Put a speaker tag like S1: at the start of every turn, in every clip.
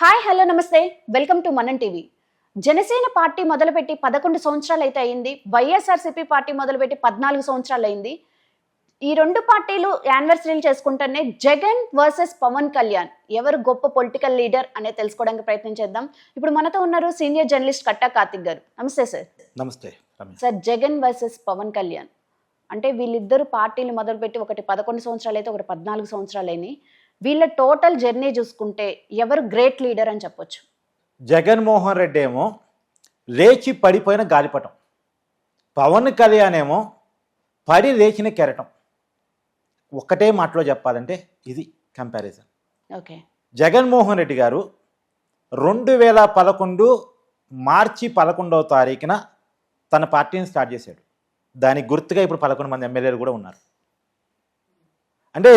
S1: Hi hello namaste. Welcome to Manan TV. Janasena party మొదలుపెట్టి పదకొండు సంవత్సరాలు అయితే అయింది. వైఎస్ఆర్సీపీ పార్టీ మొదలుపెట్టి పద్నాలుగు సంవత్సరాలు అయింది ఈ రెండు పార్టీలు యానివర్సరీలు చేసుకుంటేనే జగన్ వర్సెస్ పవన్ కళ్యాణ్. ఎవరు గొప్ప పొలిటికల్ లీడర్ అనేది తెలుసుకోవడానికి ప్రయత్నం చేద్దాం. ఇప్పుడు మనతో ఉన్నారు సీనియర్ జర్నలిస్ట్ కట్టా కార్తిక్ గారు. Namaste sir.
S2: Namaste
S1: sir Jagan versus Pawan Kalyan. అంటే వీళ్ళిద్దరు పార్టీలు మొదలుపెట్టి ఒకటి పదకొండు సంవత్సరాలు అయితే ఒకటి పద్నాలుగు సంవత్సరాలు అయినాయి వీళ్ళ టోటల్ జర్నీ చూసుకుంటే ఎవరు గ్రేట్ లీడర్ అని చెప్పొచ్చు.
S2: జగన్మోహన్ రెడ్డి ఏమో లేచి పడిపోయిన గాలిపటం. పవన్ కళ్యాణ్ ఏమో పడి లేచిన కెరటం. ఒక్కటే మాటలో చెప్పాలంటే ఇది కంపారిజన్
S1: ఓకే.
S2: జగన్మోహన్ రెడ్డి గారు రెండు వేల పదకొండు మార్చి పదకొండవ తారీఖున తన పార్టీని స్టార్ట్ చేశాడు. దానికి గుర్తుగా ఇప్పుడు పదకొండు మంది ఎమ్మెల్యేలు కూడా ఉన్నారు. అంటే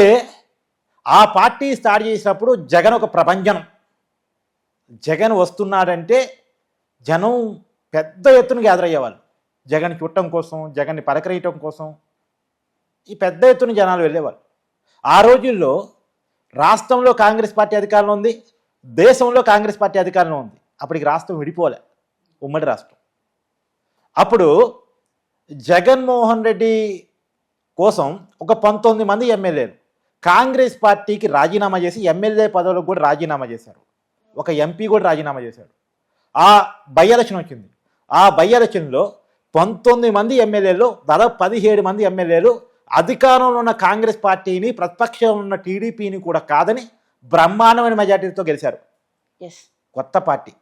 S2: ఆ పార్టీ స్టార్ట్ చేసినప్పుడు జగన్ ఒక ప్రభంజనం. జగన్ వస్తున్నాడంటే జనం పెద్ద ఎత్తున గ్యాదర్ అయ్యేవాళ్ళు. జగన్ చుట్టం కోసం జగన్ని పరకరేయటం కోసం ఈ పెద్ద ఎత్తున జనాలు వెళ్ళేవాళ్ళు. ఆ రోజుల్లో రాష్ట్రంలో కాంగ్రెస్ పార్టీ అధికారంలో ఉంది దేశంలో కాంగ్రెస్ పార్టీ అధికారంలో ఉంది. అప్పటికి రాష్ట్రం విడిపోలే ఉమ్మడి రాష్ట్రం. అప్పుడు జగన్మోహన్ రెడ్డి కోసం ఒక పంతొమ్మిది మంది ఎమ్మెల్యేలు. కాంగ్రెస్ పార్టీకి రాజీనామా చేసి ఎమ్మెల్యే పదవులకు కూడా రాజీనామా చేశారు. ఒక ఎంపీ కూడా రాజీనామా చేశాడు. ఆ బై ఎలక్షన్ వచ్చింది. ఆ బై ఎలక్షన్లో పంతొమ్మిది మంది ఎమ్మెల్యేలు దాదాపు పదిహేడు మంది ఎమ్మెల్యేలు అధికారంలో ఉన్న కాంగ్రెస్ పార్టీని ప్రతిపక్షంలో ఉన్న టీడీపీని కూడా కాదని బ్రహ్మాండమైన మెజార్టీతో గెలిచారు.
S1: ఎస్
S2: కొత్త పార్టీ.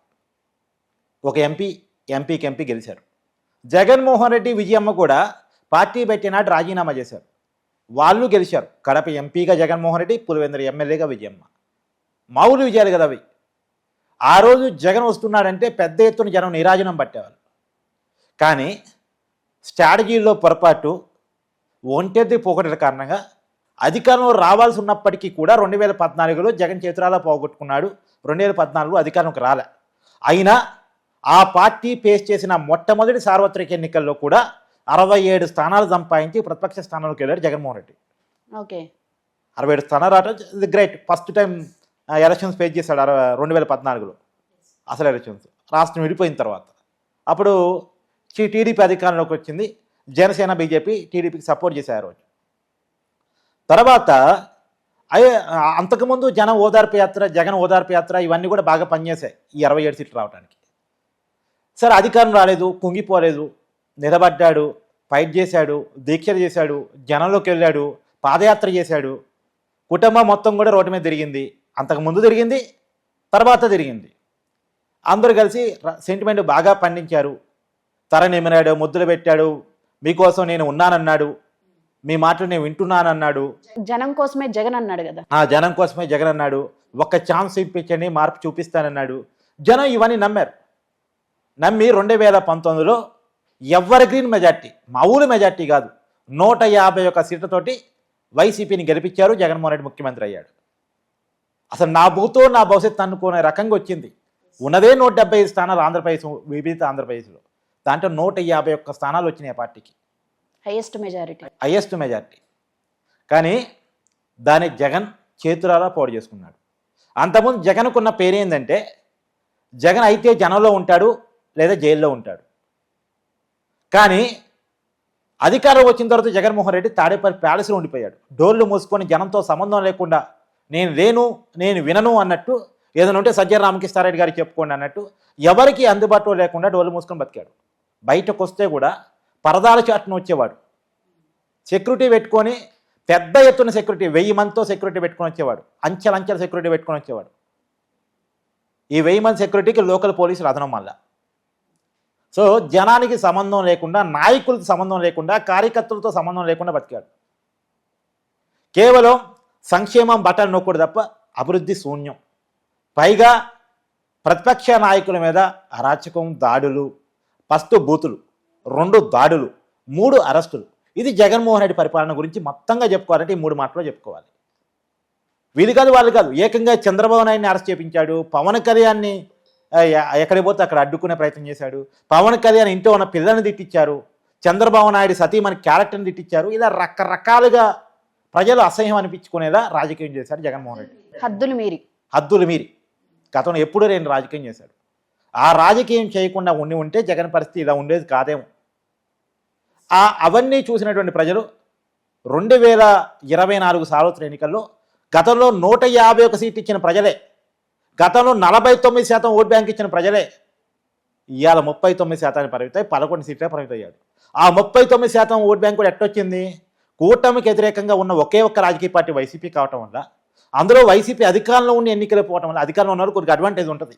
S2: ఒక ఎంపీ ఎంపీకి ఎంపీ గెలిచారు. జగన్మోహన్ రెడ్డి విజయమ్మ కూడా పార్టీ పెట్టినాడు రాజీనామా చేశారు. వాళ్ళు గెలిచారు. కడప ఎంపీగా జగన్మోహన్ రెడ్డి పులివెందుల ఎమ్మెల్యేగా విజయమ్మ. మామూలు విజయాలు కదా అవి ఆ రోజు జగన్ వస్తున్నాడంటే పెద్ద ఎత్తున జనం నిరాజనం పట్టేవాళ్ళు. కానీ స్ట్రాటజీలో పొరపాటు ఒంటెద్ది పోకడల కారణంగా అధికారంలో రావాల్సి ఉన్నప్పటికీ కూడా రెండు వేల పద్నాలుగులో జగన్ చేతురాలా పోగొట్టుకున్నాడు. రెండు వేల పద్నాలుగులో అధికారంకి రాలే. అయినా ఆ పార్టీ పేస్ చేసిన మొట్టమొదటి సార్వత్రిక ఎన్నికల్లో కూడా అరవై ఏడు స్థానాలు సంపాదించి ప్రతిపక్ష స్థానంలోకి వెళ్ళాడు జగన్మోహన్ రెడ్డి.
S1: ఓకే.
S2: అరవై ఏడు స్థానాలు ఇది great first time elections face చేశాడు అరవై రెండు వేల పద్నాలుగులో. అసలు ఎలక్షన్స్ రాష్ట్రం విడిపోయిన తర్వాత. అప్పుడు టీడీపీ అధికారంలోకి వచ్చింది. జనసేన బీజేపీ టీడీపీకి సపోర్ట్ చేశారు రోజు. తర్వాత అయ్యే అంతకుముందు జనం ఓదార్పు యాత్ర జగన్ ఓదార్పు యాత్ర ఇవన్నీ కూడా బాగా పనిచేశాయి ఈ ఇరవై ఏడు సీట్లు రావడానికి సరే అధికారం రాలేదు కుంగిపోలేదు. నిలబడ్డాడు ఫైట్ చేశాడు దీక్షలు చేశాడు జనంలోకి వెళ్ళాడు పాదయాత్ర చేశాడు. కుటుంబం మొత్తం కూడా రోడ్డు మీద తిరిగింది. అంతకు ముందు తిరిగింది తర్వాత తిరిగింది. అందరూ కలిసి సెంటిమెంట్ బాగా పండించారు. తర నిమిరాడు ముద్దులు పెట్టాడు. మీకోసం నేను ఉన్నానన్నాడు. మీ మాటలు నేను వింటున్నానన్నాడు.
S1: జనం కోసమే జగన్ అన్నాడు కదా.
S2: ఆ జనం కోసమే జగన్ అన్నాడు. ఒక్క ఛాన్స్ ఇప్పించండి మార్పు చూపిస్తానన్నాడు. జనం ఇవన్నీ నమ్మారు. నమ్మి రెండు వేల పంతొమ్మిదిలో ఎవరి గ్రీన్ మెజార్టీ మామూలు మెజార్టీ కాదు. నూట యాభై ఒక్క సీట్లతోటి వైసీపీని గెలిపించారు జగన్మోహన్ రెడ్డి ముఖ్యమంత్రి అయ్యాడు. అసలు నా భూతో నా భవిష్యత్తు అనుకునే రకంగా వచ్చింది. ఉన్నదే నూట డెబ్బై ఐదు స్థానాలు ఆంధ్రప్రదేశ్ విభజిత ఆంధ్రప్రదేశ్లో. దాంట్లో నూట యాభై ఒక్క స్థానాలు వచ్చినాయి ఆ పార్టీకి.
S1: హైయెస్ట్ మెజారిటీ
S2: హయ్యెస్ట్ మెజార్టీ కానీ దాన్ని జగన్ చేతులారా పోడు చేసుకున్నాడు. అంతకుముందు జగన్కున్న పేరేందంటే జగన్ అయితే జనంలో ఉంటాడు లేదా జైల్లో ఉంటాడు. కానీ అధికారం వచ్చిన తర్వాత జగన్మోహన్ రెడ్డి తాడేపల్లి ప్యాలెస్లో ఉండిపోయాడు. డోర్లు మూసుకొని జనంతో సంబంధం లేకుండా నేను లేను నేను వినను అన్నట్టు ఏదైనా ఉంటే సజ్జన రామకృష్ణారెడ్డి గారు చెప్పుకోండి అన్నట్టు ఎవరికి అందుబాటులో లేకుండా డోర్లు మూసుకొని బతికాడు. బయటకు వస్తే కూడా పరదాల చాటును వచ్చేవాడు. సెక్యూరిటీ పెట్టుకొని పెద్ద ఎత్తున సెక్యూరిటీ వెయ్యి మందితో సెక్యూరిటీ పెట్టుకొని వచ్చేవాడు. అంచెలంచెల సెక్యూరిటీ పెట్టుకొని వచ్చేవాడు. ఈ వెయ్యి మంది సెక్యూరిటీకి లోకల్ పోలీసులు అదనం మళ్ళా. సో జనానికి సంబంధం లేకుండా నాయకులతో సంబంధం లేకుండా కార్యకర్తలతో సంబంధం లేకుండా బతికాడు. కేవలం సంక్షేమం బట్టలు నొక్కడు తప్ప అభివృద్ధి శూన్యం. పైగా ప్రతిపక్ష నాయకుల మీద అరాచకం దాడులు ఫస్ట్ బూతులు రెండు దాడులు మూడు అరెస్టులు. ఇది జగన్మోహన్ రెడ్డి పరిపాలన గురించి మొత్తంగా చెప్పుకోవాలంటే ఈ మూడు మాటలో చెప్పుకోవాలి. వీళ్ళు కాదు వాళ్ళు కాదు. ఏకంగా చంద్రబాబు నాయుడిని అరెస్ట్ చేపించాడు పవన్ కళ్యాణ్ని ఎక్కడికి పోతే అక్కడ అడ్డుకునే ప్రయత్నం చేశాడు. పవన్ కళ్యాణ్ ఇంట్లో ఉన్న పిల్లల్ని తిట్టించారు చంద్రబాబు నాయుడు సతీమణి క్యారెక్టర్ని తిట్టించారు ఇలా రకరకాలుగా ప్రజలు అసహ్యం అనిపించుకునేలా రాజకీయం చేశారు జగన్మోహన్ రెడ్డి.
S1: హద్దులు మీరి.
S2: హద్దులు మీరి. గతంలో ఎప్పుడూ నేను రాజకీయం చేశాడు. ఆ రాజకీయం చేయకుండా ఉండి ఉంటే జగన్ పరిస్థితి ఇలా ఉండేది కాదేమో. ఆ అవన్నీ చూసినటువంటి ప్రజలు రెండు వేల ఇరవై నాలుగు సార్వత్రిక ఎన్నికల్లో గతంలో నూట యాభై ఒక సీట్ ఇచ్చిన ప్రజలే గతంలో నలభై తొమ్మిది శాతం ఓట్ బ్యాంక్ ఇచ్చిన ప్రజలే ఇవాళ ముప్పై తొమ్మిది శాతానికి పరిమితాయి పదకొండు సీట్లే పరిమితయ్యాడు ఆ ముప్పై తొమ్మిది శాతం ఓట్ బ్యాంక్ కూడా ఎట్టొచ్చింది? కూటమికి వ్యతిరేకంగా ఉన్న ఒకే ఒక్క రాజకీయ పార్టీ వైసీపీ కావటం వల్ల అందులో వైసీపీ అధికారంలో ఉండి ఎన్నికలు పోవటం వల్ల అధికారంలో ఉన్నవారు కొద్దిగా అడ్వాంటేజ్ ఉంటుంది.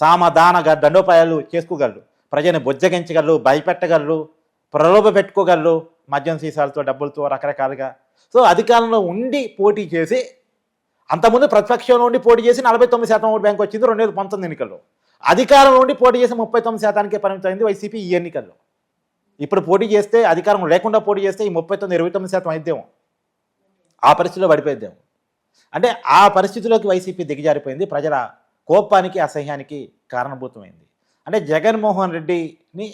S2: సామధాన దండోపాయాలు చేసుకోగలరు. ప్రజని బుజ్జగించగలరు భయపెట్టగలరు ప్రలోభ పెట్టుకోగలరు మద్యం సీసాలతో డబ్బులతో రకరకాలుగా. సో అధికారంలో ఉండి పోటీ చేసి అంతకుముందు ప్రతిపక్షంలో ఉండి పోటీ చేసి నలభై తొమ్మిది శాతం ఓటు బ్యాంక్ వచ్చింది రెండు వేల పంతొమ్మిది ఎన్నికల్లో. అధికారంలో ఉండి పోటీ చేసి ముప్పై తొమ్మిది శాతానికే పరిమితమైంది వైసీపీ ఈ ఎన్నికల్లో. ఇప్పుడు పోటీ చేస్తే అధికారం లేకుండా పోటీ చేస్తే ఈ ముప్పై తొమ్మిది ఇరవై తొమ్మిది శాతం అయిద్దేమో? ఆ పరిస్థితిలో పడిపోయిద్దాము? అంటే ఆ పరిస్థితిలోకి వైసీపీ దిగజారిపోయింది. ప్రజల కోపానికి అసహ్యానికి కారణభూతమైంది. అంటే జగన్మోహన్ రెడ్డిని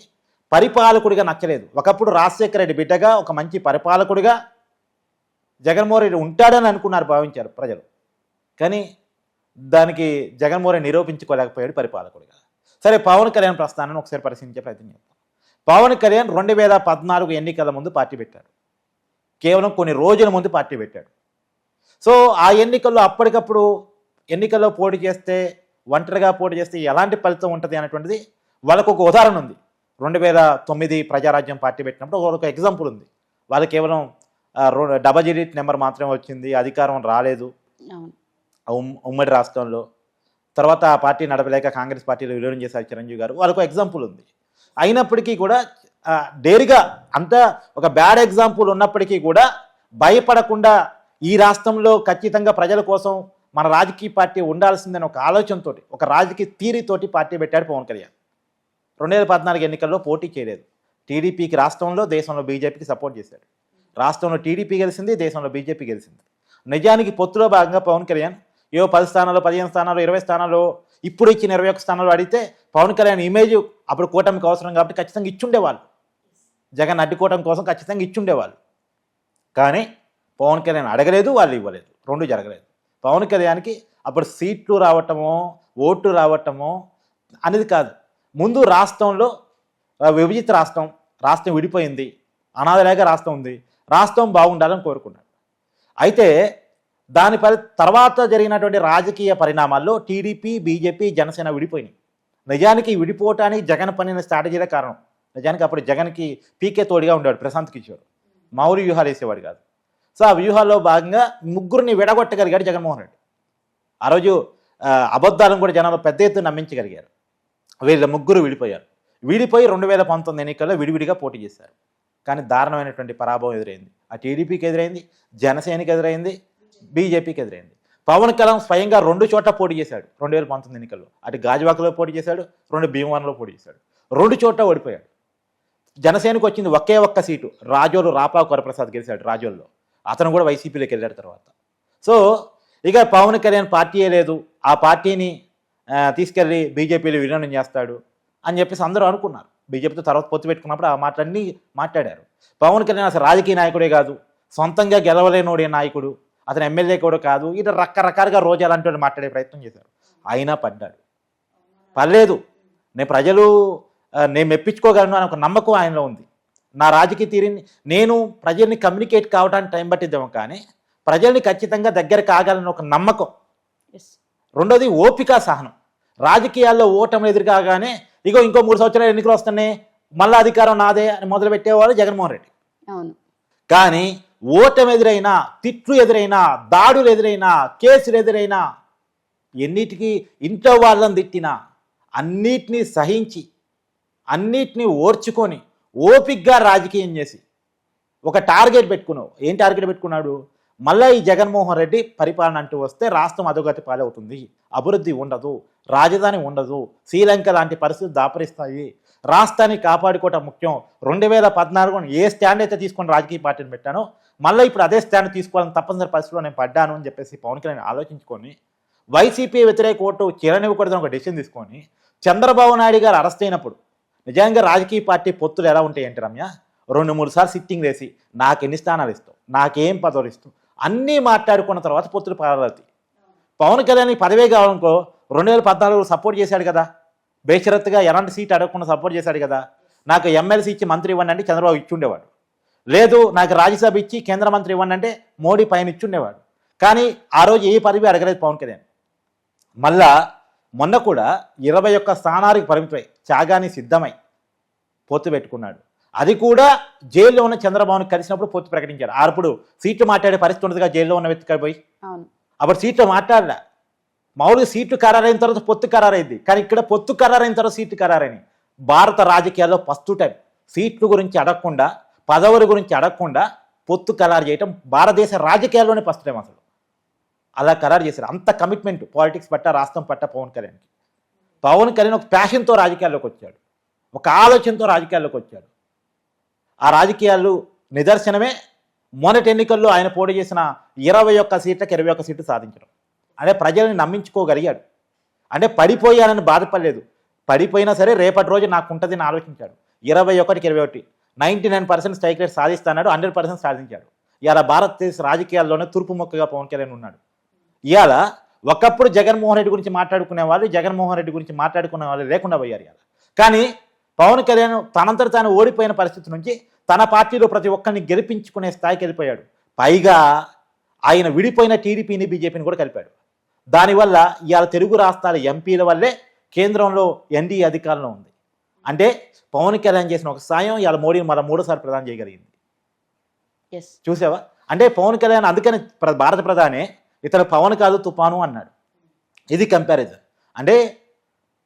S2: పరిపాలకుడిగా నచ్చలేదు. ఒకప్పుడు రాజశేఖర రెడ్డి బిడ్డగా ఒక మంచి పరిపాలకుడిగా జగన్మోహన్ రెడ్డి ఉంటాడని అనుకున్నారు భావించారు ప్రజలు. కానీ దానికి జగన్మోహన్ నిరూపించుకోలేకపోయాడు పరిపాలకుడిగా సరే పవన్ కళ్యాణ్ ప్రస్థానాన్ని ఒకసారి పరిశీలించే ప్రయత్నం చేద్దాం. పవన్ కళ్యాణ్ రెండు వేల పద్నాలుగు ఎన్నికల ముందు పార్టీ పెట్టాడు. కేవలం కొన్ని రోజుల ముందు పార్టీ పెట్టాడు. సో ఆ ఎన్నికల్లో అప్పటికప్పుడు ఎన్నికల్లో పోటీ చేస్తే ఒంటరిగా పోటీ చేస్తే ఎలాంటి ఫలితం ఉంటుంది అనేటువంటిది వాళ్ళకు ఒక ఉదాహరణ ఉంది. రెండు వేల తొమ్మిది ప్రజారాజ్యం పార్టీ పెట్టినప్పుడు ఒక ఎగ్జాంపుల్ ఉంది. వాళ్ళు కేవలం డబల్ డిజిట్ నెంబర్ మాత్రమే వచ్చింది అధికారం రాలేదు. ఉమ్మడి రాష్ట్రంలో. తర్వాత ఆ పార్టీ నడపలేక కాంగ్రెస్ పార్టీలో విలీనం చేశారు చిరంజీవి గారు. వాళ్ళకు ఎగ్జాంపుల్ ఉంది. అయినప్పటికీ కూడా డేరిగా అంత ఒక బ్యాడ్ ఎగ్జాంపుల్ ఉన్నప్పటికీ కూడా భయపడకుండా ఈ రాష్ట్రంలో ఖచ్చితంగా ప్రజల కోసం మన రాజకీయ పార్టీ ఉండాల్సిందని ఒక ఆలోచనతో ఒక రాజకీయ తీరితోటి పార్టీ పెట్టాడు పవన్ కళ్యాణ్. రెండు వేల పద్నాలుగు ఎన్నికల్లో పోటీ చేయలేదు. టీడీపీకి రాష్ట్రంలో దేశంలో బీజేపీకి సపోర్ట్ చేశాడు. రాష్ట్రంలో టీడీపీ గెలిచింది దేశంలో బీజేపీ గెలిచింది. నిజానికి పొత్తులో భాగంగా పవన్ కళ్యాణ్ ఏవో పది స్థానాలు పదిహేను స్థానాలు ఇరవై స్థానాలు ఇప్పుడు ఇచ్చిన ఇరవై ఒక్క స్థానాలు అడిగితే పవన్ కళ్యాణ్ ఇమేజ్ అప్పుడు కూటమికి అవసరం కాబట్టి ఖచ్చితంగా ఇచ్చుండేవాళ్ళు. జగన్ అడ్డుకోవడం కోసం ఖచ్చితంగా ఇచ్చుండేవాళ్ళు. కానీ పవన్ కళ్యాణ్ అడగలేదు వాళ్ళు ఇవ్వలేదు. రెండు జరగలేదు. పవన్ కళ్యాణ్కి అప్పుడు సీట్లు రావటమో ఓట్లు రావటమో అనేది కాదు. ముందు రాష్ట్రంలో విభజిత రాష్ట్రం రాష్ట్రం విడిపోయింది. అనాథలేక రాష్ట్రం ఉంది. రాష్ట్రం బాగుండాలని కోరుకున్నాడు. అయితే దాని పరి తర్వాత జరిగినటువంటి రాజకీయ పరిణామాల్లో టీడీపీ బీజేపీ జనసేన విడిపోయినాయి. నిజానికి విడిపోవటానికి జగన్ పనిన స్ట్రాటజీలే కారణం. నిజానికి అప్పుడు జగన్కి పీకే తోడిగా ఉండేవాడు ప్రశాంత్ కిషోర్. మౌరి వ్యూహాలు వేసేవాడు కాదు. సో ఆ వ్యూహాల్లో భాగంగా ముగ్గురిని విడగొట్టగలిగాడు జగన్మోహన్ రెడ్డి. ఆ రోజు అబద్ధాలను కూడా జనాలు పెద్ద ఎత్తున నమ్మించగలిగారు. వీళ్ళ ముగ్గురు విడిపోయారు. విడిపోయి రెండు వేల పంతొమ్మిది ఎన్నికల్లో విడివిడిగా పోటీ చేశారు. కానీ దారుణమైనటువంటి పరాభవం ఎదురైంది. ఆ టీడీపీకి ఎదురైంది జనసేనకి ఎదురైంది బీజేపీకి ఎదురైంది. పవన్ కళ్యాణ్ స్వయంగా రెండు చోట్ల పోటీ చేశాడు రెండు వేల పంతొమ్మిది ఎన్నికల్లో. అటు గాజువాకలో పోటీ చేశాడు రెండు భీమవరంలో పోటీ చేశాడు. రెండు చోట్ల ఓడిపోయాడు. జనసేనకు వచ్చింది ఒకే ఒక్క సీటు రాజోలు రాపా కొరప్రసాద్ గెలిచాడు రాజోల్లో. అతను కూడా వైసీపీలోకి వెళ్ళాడు తర్వాత. సో ఇక పవన్ కళ్యాణ్ పార్టీయే లేదు ఆ పార్టీని తీసుకెళ్ళి బీజేపీలో విలీనం చేస్తాడు అని చెప్పేసి అందరూ అనుకున్నారు. బీజేపీతో తర్వాత పొత్తు పెట్టుకున్నప్పుడు ఆ మాటలన్నీ మాట్లాడారు. పవన్ కళ్యాణ్ అసలు రాజకీయ నాయకుడే కాదు సొంతంగా గెలవలేనోడే నాయకుడు. అతను ఎమ్మెల్యే కూడా కాదు. ఇటు రకరకాలుగా రోజు అలాంటి మాట్లాడే ప్రయత్నం చేశారు. అయినా పడ్డాడు. పర్లేదు. నేను ప్రజలు నేను మెప్పించుకోగలను అని ఒక నమ్మకం ఆయనలో ఉంది. నా రాజకీయ తీరుని నేను ప్రజల్ని కమ్యూనికేట్ కావడానికి టైం పట్టిద్దాము కానీ ప్రజల్ని ఖచ్చితంగా దగ్గర కాగలని ఒక నమ్మకం. రెండోది ఓపిక సహనం. రాజకీయాల్లో ఓటమి ఎదురు కాగానే ఇగో ఇంకో మూడు సంవత్సరాలు ఎన్నికలు వస్తున్నాయి మళ్ళా అధికారం నాదే అని మొదలు పెట్టేవాడు జగన్మోహన్ రెడ్డి.
S1: అవును.
S2: కానీ ఓటం ఎదురైనా తిట్లు ఎదురైనా దాడులు ఎదురైనా కేసులు ఎదురైనా ఎన్నిటికీ ఇంట్లో వాళ్ళని తిట్టినా అన్నిటినీ సహించి అన్నిటినీ ఓర్చుకొని ఓపిక్గా రాజకీయం చేసి ఒక టార్గెట్ పెట్టుకున్నావు. ఏం టార్గెట్ పెట్టుకున్నాడు? మళ్ళీ ఈ జగన్మోహన్ రెడ్డి పరిపాలన అంటూ వస్తే రాష్ట్రం అధోగతి పాలవుతుంది. అభివృద్ధి ఉండదు. రాజధాని ఉండదు. శ్రీలంక లాంటి పరిస్థితులు దాపరిస్తాయి. రాష్ట్రాన్ని కాపాడుకోవటం ముఖ్యం. రెండు వేల పద్నాలుగు ఏ స్టాండ్ అయితే తీసుకొని రాజకీయ పార్టీని పెట్టానో మళ్ళీ ఇప్పుడు అదే స్టాండ్ తీసుకోవాలని తప్పనిసరి పరిస్థితిలో నేను పడ్డాను అని చెప్పేసి పవన్ కళ్యాణ్ ఆలోచించుకొని వైసీపీ వ్యతిరేక ఓటు చీరనివ్వకూడదని ఒక డెసిషన్ తీసుకొని చంద్రబాబు నాయుడు గారు అరెస్ట్ అయినప్పుడు నిజంగా రాజకీయ పార్టీ పొత్తులు ఎలా ఉంటాయి ఏంటి రమ్య? రెండు మూడు సార్లు సిట్టింగ్ వేసి నాకు ఎన్ని స్థానాలు ఇస్తావు? నాకేం పదవులు ఇస్తావు? అన్నీ మాట్లాడుకున్న తర్వాత పొత్తులు పారవుతాయి పవన్ కళ్యాణ్ పదవే కావాలనుకో రెండు వేల పద్నాలుగు సపోర్ట్ చేశాడు కదా. బేషరత్తుగా ఎలాంటి సీట్ అడగకుండా సపోర్ట్ చేశాడు కదా. నాకు ఎమ్మెల్సీ ఇచ్చి మంత్రి ఇవ్వండి అంటే చంద్రబాబు ఇచ్చి ఉండేవాడు లేదు నాకు రాజ్యసభ ఇచ్చి కేంద్ర మంత్రి ఇవ్వండి అంటే మోడీ పైన ఇచ్చి ఉండేవాడు కానీ ఆ రోజు ఏ పదవి అడగలేదు పవన్ కళ్యాణ్. మళ్ళా మొన్న కూడా ఇరవై ఒక్క స్థానాలకు పరిమితమై త్యాగాన్ని సిద్ధమై పొత్తు పెట్టుకున్నాడు. అది కూడా జైల్లో ఉన్న చంద్రబాబును కలిసినప్పుడు పొత్తు ప్రకటించాడు. అప్పుడు సీట్లు మాట్లాడే పరిస్థితి ఉండదుగా జైల్లో ఉన్న వ్యక్తి పోయి? అప్పుడు సీట్లు మాట్లాడలే. మామూలుగా సీట్లు ఖరారైన తర్వాత పొత్తు ఖరారైంది. కానీ ఇక్కడ పొత్తు ఖరారైన తర్వాత సీట్లు ఖరారైనవి భారత రాజకీయాల్లో ఫస్ట్ టైం సీట్లు గురించి అడగకుండా పదవుల గురించి అడగకుండా పొత్తు ఖరారు చేయటం భారతదేశ రాజకీయాల్లోనే ఫస్ట్ టైం అసలు. అలా ఖరారు చేశారు. అంత కమిట్మెంట్ పాలిటిక్స్ పట్ట రాష్ట్రం పట్ట పవన్ కళ్యాణ్కి. పవన్ కళ్యాణ్ ఒక ప్యాషన్తో రాజకీయాల్లోకి వచ్చాడు. ఒక ఆలోచనతో రాజకీయాల్లోకి వచ్చాడు. ఆ రాజకీయాలు నిదర్శనమే. మొన్నటి ఎన్నికల్లో ఆయన పోటీ చేసిన ఇరవై ఒక్క సీట్లకు ఇరవై ఒక్క సీట్లు సాధించడం. అంటే ప్రజల్ని నమ్మించుకోగలిగాడు. అంటే పడిపోయానని బాధపడలేదు. పడిపోయినా సరే రేపటి రోజు నాకు ఉంటుందని ఆలోచించాడు. ఇరవై ఒకటికి ఇరవై ఒకటి. Ninety nine percent strike rate సాధిస్తాడు hundred percent సాధించాడు. ఇవాళ భారతదేశ రాజకీయాల్లోనే తూర్పు మొక్కగా పవన్ కళ్యాణ్ ఉన్నాడు. ఇవాళ ఒకప్పుడు జగన్మోహన్ రెడ్డి గురించి మాట్లాడుకునే వాళ్ళు జగన్మోహన్ రెడ్డి గురించి మాట్లాడుకునే వాళ్ళు లేకుండా పోయారు ఇవాళ. కానీ పవన్ కళ్యాణ్ తనంతట తాను ఓడిపోయిన పరిస్థితి నుంచి తన పార్టీలో ప్రతి ఒక్కరిని గెలిపించుకునే స్థాయికి వెళ్ళిపోయాడు. పైగా ఆయన విడిపోయిన టీడీపీని బీజేపీని కూడా కలిపాడు. దానివల్ల ఇవాళ తెలుగు రాష్ట్రాల ఎంపీల వల్లే కేంద్రంలో ఎన్డీఏ అధికారంలో ఉంది. అంటే పవన్ కళ్యాణ్ చేసిన ఒక సాయం ఇవాళ మోడీని మళ్ళీ మూడోసారి ప్రధాని చేయగలిగింది. చూసావా? అంటే పవన్ కళ్యాణ్ అందుకని ప్ర- భారత ప్రధాని ఇతను పవన్ కాదు తుఫాను అన్నాడు. ఇది కంపారిజన్ అంటే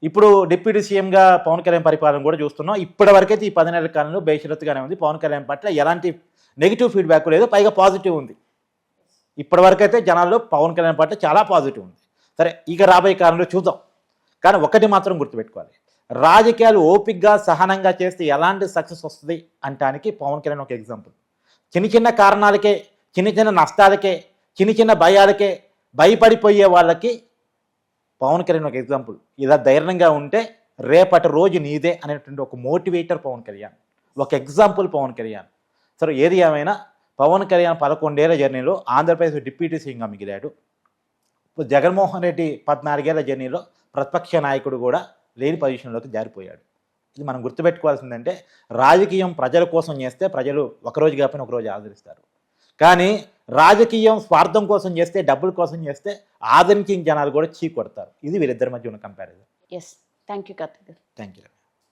S2: ఇప్పుడు డిప్యూటీ సీఎంగా పవన్ కళ్యాణ్ పరిపాలన కూడా చూస్తున్నాం. ఇప్పటి వరకైతే ఈ పది నెలల కాలంలో బేషరత్తుగానే ఉంది. పవన్ కళ్యాణ్ పట్ల ఎలాంటి నెగిటివ్ ఫీడ్బ్యాక్ లేదు. పైగా పాజిటివ్ ఉంది. ఇప్పటివరకైతే జనాల్లో పవన్ కళ్యాణ్ పట్ల చాలా పాజిటివ్ ఉంది. సరే ఇక రాబోయే కాలంలో చూద్దాం. కానీ ఒకటి మాత్రం గుర్తుపెట్టుకోవాలి. రాజకీయాలు ఓపిక్గా సహనంగా చేస్తే ఎలాంటి సక్సెస్ వస్తుంది అంటానికి పవన్ కళ్యాణ్ ఒక ఎగ్జాంపుల్ చిన్న చిన్న కారణాలకే చిన్న చిన్న నష్టాలకే చిన్న చిన్న భయాలకే భయపడిపోయే వాళ్ళకి పవన్ కళ్యాణ్ ఒక ఎగ్జాంపుల్ ఇలా ధైర్యంగా ఉంటే రేపటి రోజు నీదే అనేటువంటి ఒక మోటివేటర్ పవన్ కళ్యాణ్. ఒక ఎగ్జాంపుల్ పవన్ కళ్యాణ్. సరే ఏది ఏమైనా పవన్ కళ్యాణ్ పదకొండేళ్ళ జర్నీలో ఆంధ్రప్రదేశ్ డిప్యూటీ సీఎంగా మిగిలాడు. జగన్మోహన్ రెడ్డి పద్నాలుగేళ్ళ జర్నీలో ప్రతిపక్ష నాయకుడు కూడా లేని పొజిషన్లోకి జారిపోయాడు. ఇది మనం గుర్తుపెట్టుకోవాల్సిందంటే రాజకీయం ప్రజల కోసం చేస్తే ప్రజలు ఒకరోజు కాకపోయినా ఒకరోజు ఆదరిస్తారు. కానీ రాజకీయం స్వార్థం కోసం చేస్తే డబ్బుల కోసం చేస్తే ఆదరించిన జనాలు కూడా చీ కొడతారు ఇది వీళ్ళిద్దరి మధ్య ఉన్న comparison
S1: yes thank you Karthik
S2: thank you